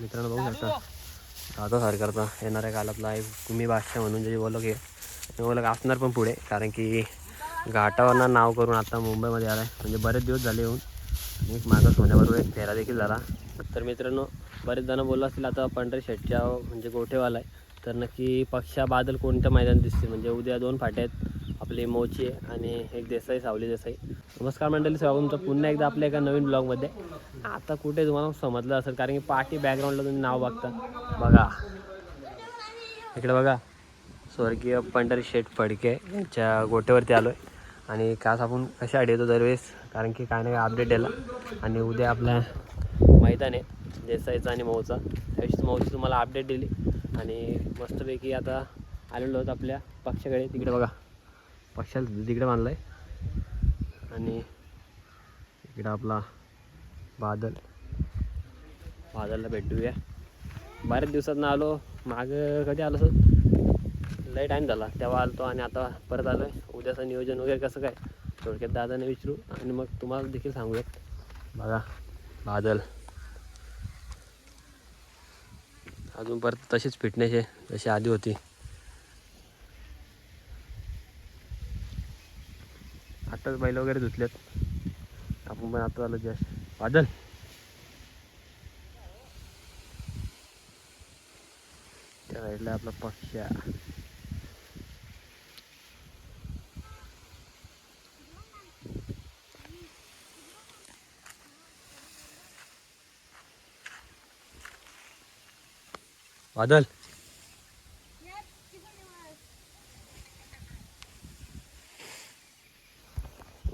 मित्रांनो बघू शकता. दादा सरकारचा येणाऱ्या काळातला एक कुमी बादशाह म्हणून जे बोललो की ते बोलक असणार पण पुढे. कारण की घाटावरनं नाव करून आता मुंबईमध्ये आला आहे म्हणजे बरेच दिवस झाले येऊन. आणि एक मागं सोन्याबरोबर एक फेरा देखील झाला. तर मित्रांनो बरेच जण बोललो असतील आता पंढरी शेटच्या म्हणजे गोठेवाला आहे. तर नक्की पक्षा बादल कोणत्या मैदान दिसते म्हणजे उद्या दोन फाटे आहेत. आपली मोचे आहे आणि एक देसाई सावली देसाई. नमस्कार मंडळी स्वागत तुमचं पुन्हा एकदा आपल्या एका नवीन ब्लॉगमध्ये. आता कुठे तुम्हाला समजलं असेल कारण की पाठी बॅकग्राऊंडला तुम्ही नाव बघता. बघा. इकडे बघा. स्वर्गीय पंढरी शेठ फडके यांच्या गोट्यावरती आलो आहे आणि कास आपण कशा आड येतो दरवेळेस? कारण की काय ना काय अपडेट द्यायला आणि उद्या आपला मैदान आहे देसाईचा आणि मऊचा. त्याविषयी मऊची तुम्हाला अपडेट दिली. आणि मस्तपैकी आता आलेलो आहोत आपल्या पक्षाकडे. तिकडे बघा. पक्षाला तिकडे बांधलं आहे आणि इकडं आपला बादल. बादलला भेटूया. बऱ्याच दिवसात ना आलो. मागं कधी आलो सर लय टाईम झाला. तेव्हा आलतो आणि आता परत आलो आहे उद्याचं नियोजन वगैरे कसं काय? थोडक्यात दादाने विचारू आणि मग तुम्हाला देखील सांगूयात. बघा बादल. अजून परत तशीच फिटनेस आहे जशी आधी होती. आत्ताच बैल वगैरे धुतल्यात. आपण पण आता आलो जस्ट. बादल त्या साईडला आपला पक्ष्या. बादल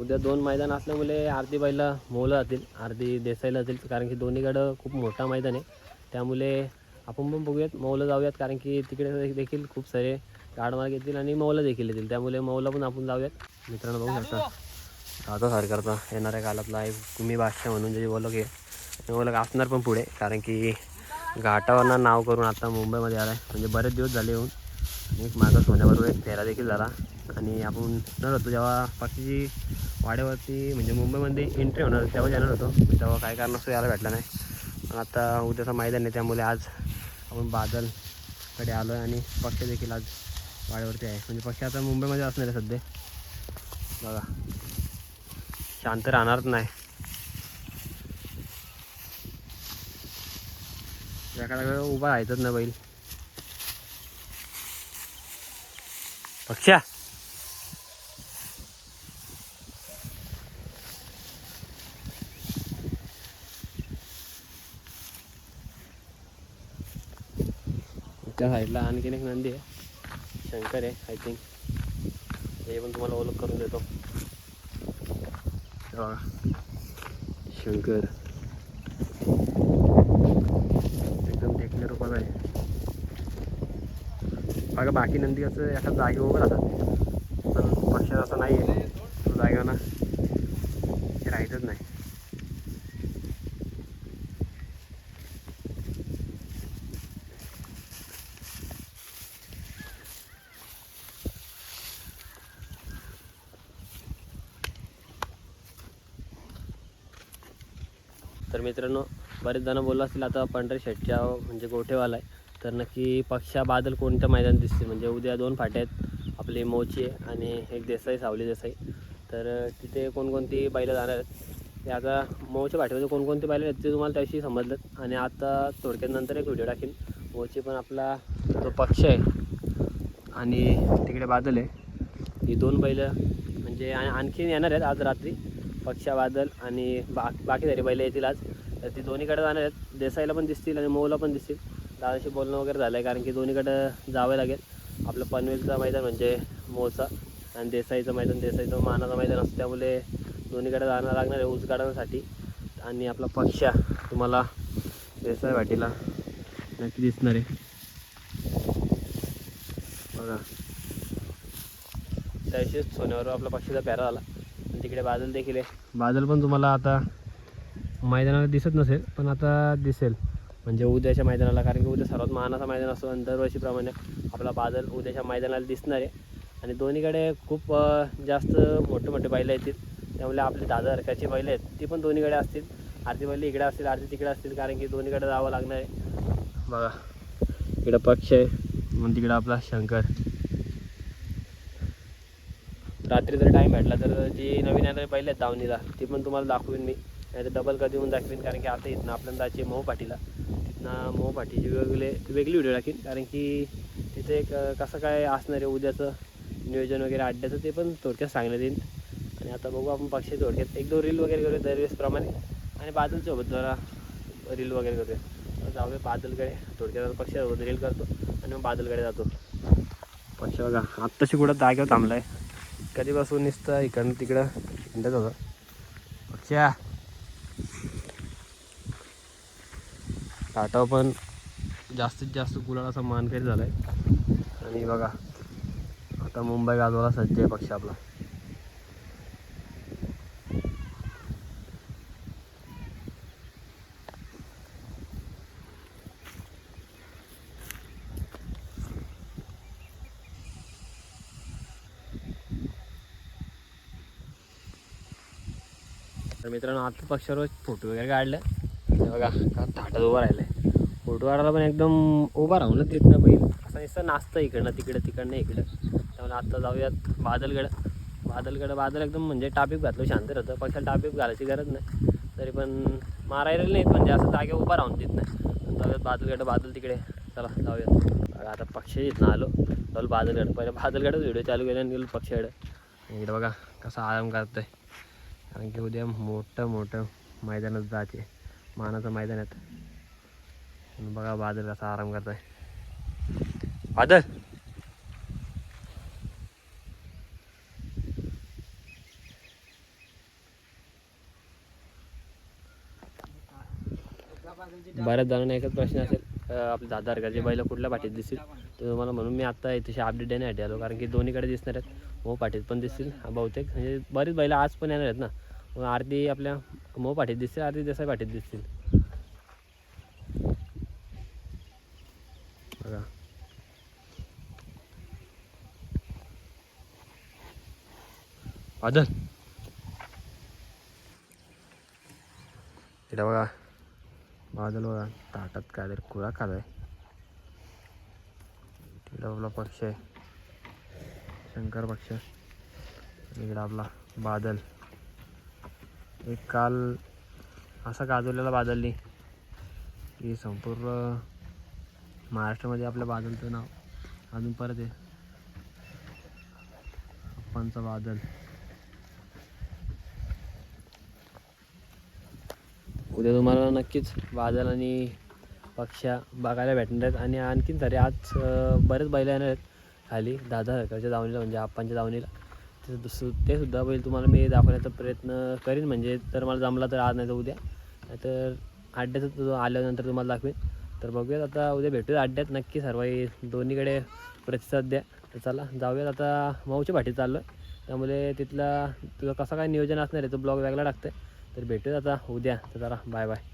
उद्या दोन मैदान असल्यामुळे अर्धी बैला मोलं जातील अर्धी देसाईला जातील कारण की दोन्हीकडं खूप मोठा मैदान आहे. त्यामुळे आपण पण बघूयात मौला जाऊयात कारण की तिकडे देखील खूप सारे गाडमार्ग येतील आणि मौला देखील येतील. त्यामुळे मौला पण आपण जाऊयात. मित्रांनो बघू शकता. आता सरकारचा येणाऱ्या काळातला एक कुमी बादशाह म्हणून जे बोललो आहे ते बोलक असणार पण पुढे कारण की घाटावरनं नाव करून आता मुंबईमध्ये आला आहे म्हणजे बरेच दिवस झाले येऊन. आणि एक मागं सोन्याबरोबर एक फेरा देखील झाला. आणि आपण न होतो जेव्हा पक्षीची वाड्यावरती म्हणजे मुंबईमध्ये एंट्री होणार तेव्हा जाणार होतो. तेव्हा काय कारणास्तव यायला भेटला नाही. पण आता उद्याचा मैदान नाही त्यामुळे आज आपण बादलकडे आलो आहे आणि पक्ष देखील आज वाड्यावरती आहे. म्हणजे पक्ष आता मुंबईमध्ये असणार आहे सध्या. बघा. शांत राहणारच नाही. एखादा वेळ उभा राहायचंच ना बैल. पक्षा! त्या साईडला आणखीन एक नंदी आहे. शंकर आहे आय थिंक हे पण तुम्हाला ओळख करून देतो. शंकर. एकदम देखणे रूपात आहे. बघा बाकी नंदी असं एका जागी उभं राहतात. पण पक्षात असं नाही आहे जागेवर ना. ते राहायचंच नाही. मित्रांनो बरेच जण बोललो असतील आता पांढरे शेटच्या म्हणजे गोठेवाला आहे. तर नक्की पक्षा बादल कोणत्या मैदान दिसते म्हणजे उद्या दोन फाटे आहेत आपली मोची आहे आणि एक देसाई सावली देसाई. तर तिथे कोणकोणती बैलं जाणार आहेत? ते आता मोच्या फाटीमध्ये कोणकोणती बैलं आहेत ते तुम्हाला त्याविषयी समजलं. आणि आता थोडक्यात नंतर एक व्हिडिओ टाकेन. मोची पण आपला जो पक्ष आहे आणि तिकडे बादल आहे ही दोन बैलं म्हणजे आणखीन येणार आहेत आज रात्री. पक्षा बादल आणि बा बाकी तरी बैलं येतील आज. तर ती दोन्हीकडे जाणार आहेत. देसाईला पण दिसतील आणि मऊला पण दिसतील. दादाशी बोलणं वगैरे झालं आहे कारण की दोन्हीकडं जावं लागेल. आपलं पनवेलचं मैदान म्हणजे मोचा आणि देसाईचं मैदान देसाईचं मानाचं मैदान असतं त्यामुळे दोन्हीकडे जाणं लागणार आहे ऊस काढण्यासाठी आणि आपला पक्षा तुम्हाला देसाई वाटीला नक्की दिसणार आहे. बघा. त्याशीच सोन्यावर आपला पक्षीचा पॅरा आला. आणि तिकडे बादल देखील आहे. बादल पण तुम्हाला आता मैदानाला दिसत नसेल पण आता दिसेल. म्हणजे उद्याच्या मैदानाला कारण की उद्या सर्वात महानाचा मैदान असतो आणि दरवर्षीप्रमाणे आपला बादल उद्याच्या मैदानाला दिसणार आहे. आणि दोन्हीकडे खूप जास्त मोठे मोठे बैलं येतील. त्यामुळे आपले दादा हरकाची बैलं आहेत ती पण दोन्हीकडे असतील. आरती बैल इकडे असतील आरती तिकडे असतील कारण की दोन्हीकडे जावं लागणार आहे. बघा इकडं पक्ष आहे मग तिकडं आपला शंकर. रात्री जर टाईम भेटला तर जी नवीन येणारे पहिले आहेत दावणीला ती पण तुम्हाला दाखवीन मी. नाही तर डबल कधी होऊन दाखवीन कारण की आता इथनं आपल्याला जायची मऊ पाठीला तिथनं मऊ पाठीची वेगवेगळे वेगळी व्हिडिओ टाकीन कारण की तिथे एक कसं काय असणार आहे उद्याचं नियोजन वगैरे अड्ड्याचं ते पण थोडक्यात सांगण्यात येईल. आणि आता बघू आपण पक्षी थोडक्यात. एक दोन रील वगैरे करूया दरवेळेसप्रमाणे. आणि बादलसोबत जरा रील वगैरे करूया. जाऊया बादलकडे थोडक्यात आता पक्षासोबत रील करतो आणि मग बादलकडे जातो. पक्ष बघा आत्ताशी कुठं जागेवर आहे कधीपासून नुसतं इकडनं तिकडं. हिंडत होतं. पक्षा. टाटा पण जास्तीत जास्त गुलालाचा मानकरी आहे आणि बघा आता मुंबई गाजवाला सज्ज आहे पक्ष आपला. तर मित्रांनो आता पक्षावर फोटो वगैरे काढले. हे बघा का उभं राहिले फोटो काढायला पण एकदम उभा राहून तिथनं बैल. असं नुसतं नाचतं इकडनं तिकडं तिकडनं इकडं. त्यामुळे आत्ता जाऊयात बादलगड. बादलगड बादल एकदम म्हणजे टापीप घातलं शांत राहतं. पक्षाला टापीप घालायची गरज नाही. तरी पण मारायला नाहीत म्हणजे असं जागे उभा राहून तिथनं. जाऊयात बादलगड बादल तिकडे. चला जाऊयात. आता पक्षी इथनं आलो. चल बादलगड. पहिले बादलगडच व्हिडिओ चालू केला आणि गेलो पक्षाकडे. इकडे बघा कसा आराम करतोय. कारण की उद्या मोठं मोठं मैदानात जायचे. मानाचं मैदानात आणि बघा बादल कसा आराम करतोय. बादल? बऱ्याच जणांना एकच प्रश्न असेल आपले दहा तारखाचे बैल कुठल्या पाठीत दिसतील? तर तुम्हाला म्हणून मी आता तशी अपडेट देण्यासाठी आलो कारण की दोन्हीकडे दिसणार आहेत. मऊ पाठीत पण दिसतील बहुतेक. म्हणजे बरीच बैल आज पण येणार आहेत ना. मग आरती आपल्या मऊ पाठीत दिसतील आरती देसाई पाठीत दिसतील बघा बादल इकडे बघा. बादल बघा. ताटात काय तरी कुळा खालाय. तिकडे आपला पक्ष आहे. शंकर पक्ष. आणि इकडे आपला बादल. एक काल असा गाजवलेला बादलनी की संपूर्ण महाराष्ट्रामध्ये आपल्या बादलचं नाव अजून परत आहे. अप्पांचा बादल. उद्या तुम्हाला नक्कीच वादळ आणि पक्ष्या बघायला भेटणार आहेत. आणि आणखीन सारे आज बरेच बैल येणार आहेत खाली दादा सरकारच्या दावणीला म्हणजे आप्पांच्या दावणीला. ते दुस- ते सुद्धा बैल तुम्हाला मी दाखवण्याचा प्रयत्न करीन. म्हणजे तर मला जमला तर आज नाही तर उद्या. नाहीतर अड्ड्यात आल्यानंतर तुम्हाला दाखवेन. तर बघूयात आता उद्या भेटूया अड्ड्यात नक्की सर्व दोन्हीकडे प्रतिसाद द्या. तर चला जाऊयात आता मऊच्या भाटीत चाललो आहे त्यामुळे तिथला तुझं कसं काय नियोजन असणार आहे? तो ब्लॉग वेगळा टाकतं आहे तर भेटूयात आता उद्या. तर जरा बाय बाय.